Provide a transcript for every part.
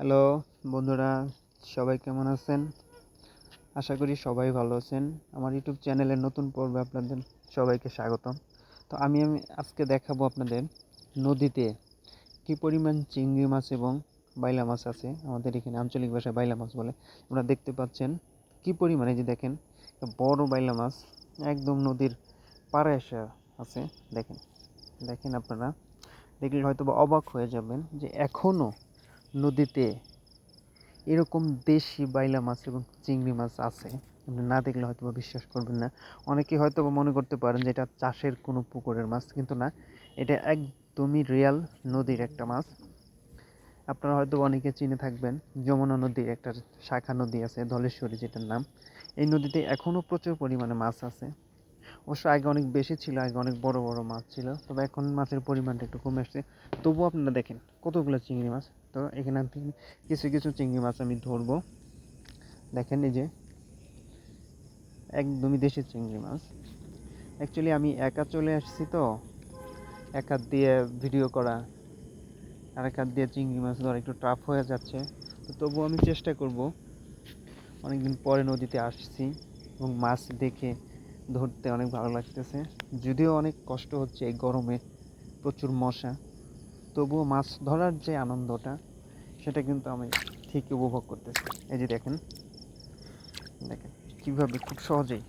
Hello বন্ধুরা, সবাই কেমন আছেন? আশা করি সবাই ভালো আছেন। আমার ইউটিউব চ্যানেলের নতুন পর্বে আপনাদের সবাইকে স্বাগতম। তো আমি আমি আজকে দেখাবো আপনাদের নদীতে কী পরিমাণ চিংড়ি মাছ এবং বাইলা মাছ আছে। আমাদের এখানে আঞ্চলিক ভাষায় বাইলা মাছ বলে। আপনারা দেখতে পাচ্ছেন কী পরিমাণে যে দেখেন, বড় বাইলা মাছ একদম নদীর পাড়ে এসে আছে। দেখেন দেখেন আপনারা। দেখলে হয়তো বা অবাক হয়ে যাবেন যে এখনও নদীতে এরকম দেশি বাইলা মাছ এবং চিংড়ি মাছ আছে। আপনি না দেখলে হয়তো বিশ্বাস করবেন না। অনেকে হয়তো মনে করতে পারেন যে এটা চাষের কোনো পুকুরের মাছ, কিন্তু না। এটা একদমই রিয়াল নদীর একটা মাছ। আপনারা হয়তো অনেকে চিনে থাকবেন, যমুনা নদীর একটা শাখা নদী আছে, ধলেশ্বরী যেটার নাম। এই নদীতে এখনও প্রচুর পরিমাণে মাছ আছে। অবশ্য আগে অনেক বেশি ছিল, আগে অনেক বড় বড় মাছ ছিল। তবে এখন মাছের পরিমাণটা একটু কমে আসছে। তবুও আপনারা দেখেন কতগুলো চিংড়ি মাছ। তো এখানে আমি কিছু কিছু চিংড়ি মাছ আমি ধরবো। দেখেন এই যে, একদমই দেশি চিংড়ি মাছ। অ্যাকচুয়ালি আমি একা চলে আসছি তো, এক হাত দিয়ে ভিডিও করা, আর এক হাত দিয়ে চিংড়ি মাছ ধরা একটু টাফ হয়ে যাচ্ছে। তো তবুও আমি চেষ্টা করব। অনেকদিন পরে নদীতে আসছি এবং মাছ দেখে ধরতে অনেক ভালো লাগতেছে। যদিও অনেক কষ্ট হচ্ছে এই গরমে, প্রচুর মশা। তবুও মাছ ধরার যে আনন্দটা, সেটা কিন্তু আমি ঠিক উপভোগ করতেছি। এই যে দেখেন দেখেন কীভাবে খুব সহজেই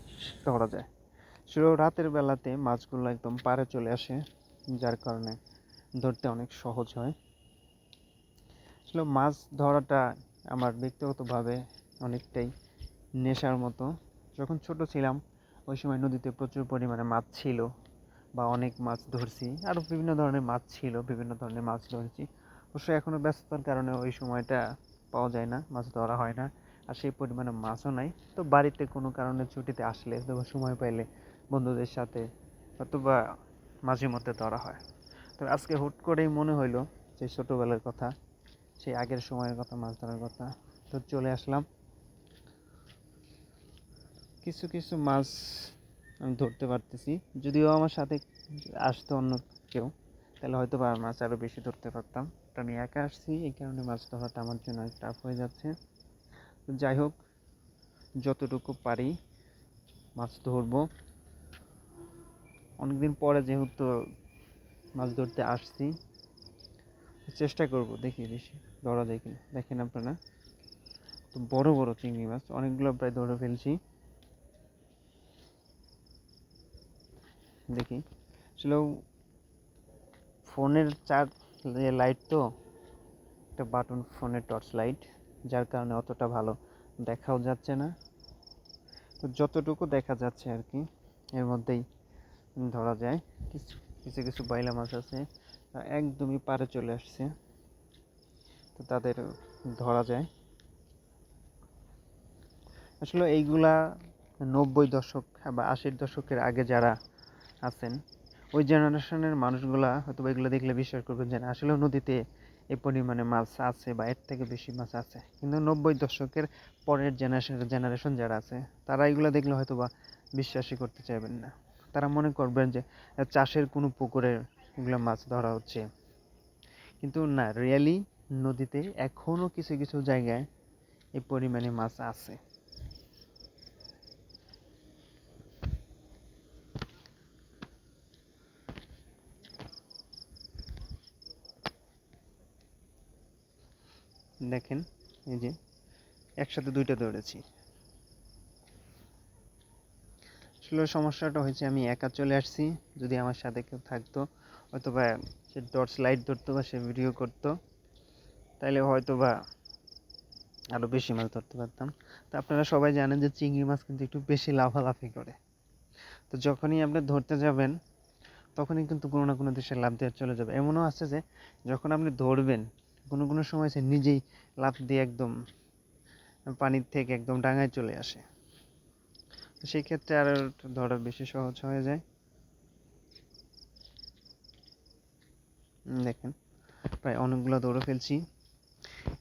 ধরা যায়। শুধু রাতের বেলাতে মাছগুলো একদম পাড়ে চলে আসে, যার কারণে ধরতে অনেক সহজ হয়। আসলে মাছ ধরাটা আমার ব্যক্তিগতভাবে অনেকটাই নেশার মতো। যখন ছোট ছিলাম, ওই সময় নদীতে প্রচুর পরিমাণে মাছ ছিল। বা অনেক মাছ ধরছি। আরও বিভিন্ন ধরনের মাছ ছিল, বিভিন্ন ধরনের মাছ ধরেছি। অবশ্য এখনও ব্যস্ততার কারণে ওই সময়টা পাওয়া যায় না, মাছ ধরা হয় না। আর সেই পরিমাণে মাছও নাই। তো বাড়িতে কোনো কারণে ছুটিতে আসলে অথবা সময় পাইলে বন্ধুদের সাথে অথবা মাঝে মধ্যে ধরা হয়। তো আজকে হুট করেই মনে হইল যে ছোটোবেলার কথা, সেই আগের সময়ের কথা, মাছ ধরার কথা। তো চলে আসলাম। কিছু কিছু মাছ আমি ধরতে পারতেছি। যদিও আমার সাথে আসতো অন্য কেউ, তাহলে হয়তো বা মাছ আরও বেশি ধরতে পারতাম। তো আমি একা আসছি, এই কারণে মাছ ধরাটা আমার জন্য টাফ হয়ে যাচ্ছে। যাই হোক, যতটুকু পারি মাছ ধরবো। অনেকদিন পরে যেহেতু মাছ ধরতে আসছি, চেষ্টা করব, দেখি, বেশি ধরা যায় কিনা। দেখেন আপনারা, তো বড় বড় চিংড়ি মাছ, অনেকগুলো প্রায় ধরে ফেলছি। দেখি। আসলে ফোনের চার লাইট তো, একটা বাটন ফোনের টর্চ লাইট যার কারণে অতটা ভালো দেখাও যাচ্ছে না। তো যতটুকু দেখা যাচ্ছে আর কি, এর মধ্যেই ধরা যায়। কিছু কিছু কিছু বাইলা মাছ আছে একদমই পারে চলে আসছে। তো তাদের ধরা যায়। আসলে এইগুলা নব্বই দশক বা আশির দশকের আগে যারা আছেন। ওই জেনারেশনের মানুষগুলা হয়তো এগুলো দেখলে বিশ্বাস করবেন যে আসলেও নদীতে এই পরিমাণে মাছ আছে বা এর থেকে বেশি মাছ আছে। কিন্তু নব্বই দশকের পরের জেনারেশন জেনারেশন যারা আছে, তারা এগুলো দেখলে হয়তো বা বিশ্বাসই করতে চাইবেন না। তারা মনে করবেন যে, চাষের কোনো পুকুরে এগুলো মাছ ধরা হচ্ছে। কিন্তু না রিয়েলি নদীতে এখনও কিছু কিছু জায়গায় এই পরিমাণে মাছ আছে। দেখেন, এই যে একসাথে দুইটা দৌড়েছি। আসলে সমস্যাটা হয়েছে, আমি একা চলে আসছি, যদি আমার সাথে কেউ থাকতো হয়তো বা সে টর্চ লাইট ধরতো বা সে ভিডিও করতো তাহলে হয়তো বা আরও বেশি মাছ ধরতে পারতাম। তো আপনারা সবাই জানেন যে চিংড়ি মাছ কিন্তু একটু বেশি লাফালাফি করে। তো যখনই আপনি ধরতে যাবেন, তখনই কিন্তু কোনো না কোনো দেশে লাভ দিয়ে চলে যাবে। এমনও আছে যে যখন আপনি ধরবেন কোনো কোনো সময় সে নিজেই লাফ দিয়ে একদম পানির থেকে একদম ডাঙায় চলে আসে। সেই ক্ষেত্রে আর ধরা বেশি সহজ হয়ে যায়। দেখেন, প্রায় অনেকগুলো দৌড়ে ফেলছি।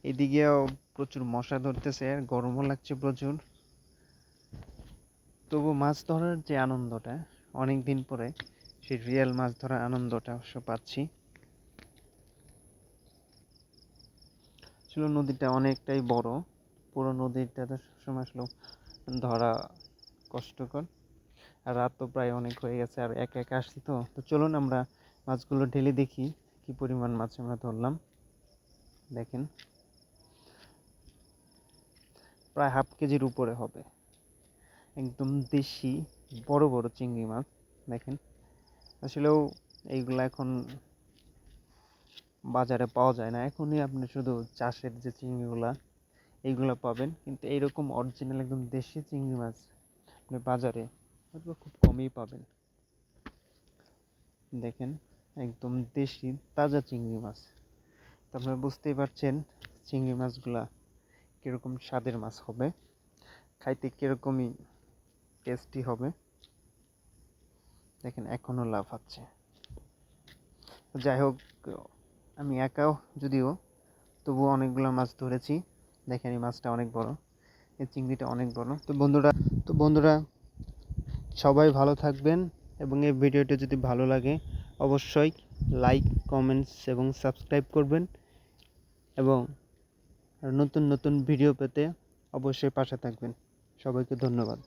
এদিকেও প্রচুর মশা ধরতেছে আর গরমও লাগছে প্রচুর। তবু মাছ ধরার যে আনন্দটা অনেক দিন পরে সেই রিয়েল মাছ ধরার আনন্দটা অবশ্য পাচ্ছি। ছিল নদীটা অনেকটাই বড়। পুরো নদীটা তো সবসময় আসলেও ধরা কষ্টকর। আর রাত তো প্রায় অনেক হয়ে গেছে, আর একা একা আসছি তো। তো চলুন আমরা মাছগুলো ঢেলে দেখি কি পরিমাণ মাছ আমরা ধরলাম। দেখেন। প্রায় হাফ কেজির উপরে হবে। একদম দেশি, বড় বড় চিংড়ি মাছ। দেখেন। আসলেও এইগুলো এখন বাজারে পাওয়া যায় না। এখনই আপনি শুধু চাষের যে চিংড়িগুলা, এইগুলো পাবেন। কিন্তু এইরকম অরিজিনাল একদম দেশি চিংড়ি মাছ আপনি বাজারে হয়তো খুব কমই পাবেন। দেখেন, একদম দেশি তাজা চিংড়ি মাছ। তো আপনারা বুঝতেই পারছেন চিংড়ি মাছগুলা কীরকম স্বাদের মাছ হবে, খাইতে কীরকমই টেস্টি হবে। দেখেন, এখনও লাভ আছে যাই হোক আমি একাও যদিও তবুও অনেকগুলো মাছ ধরেছি। দেখেন এই মাছটা অনেক বড়, এই চিংড়িটা অনেক বড়। তো বন্ধুরা তো বন্ধুরা, সবাই ভালো থাকবেন এবং এই ভিডিওটি যদি ভালো লাগে, অবশ্যই লাইক কমেন্টস এবং সাবস্ক্রাইব করবেন এবং নতুন নতুন ভিডিও পেতে অবশ্যই পাশে থাকবেন। সবাইকে ধন্যবাদ।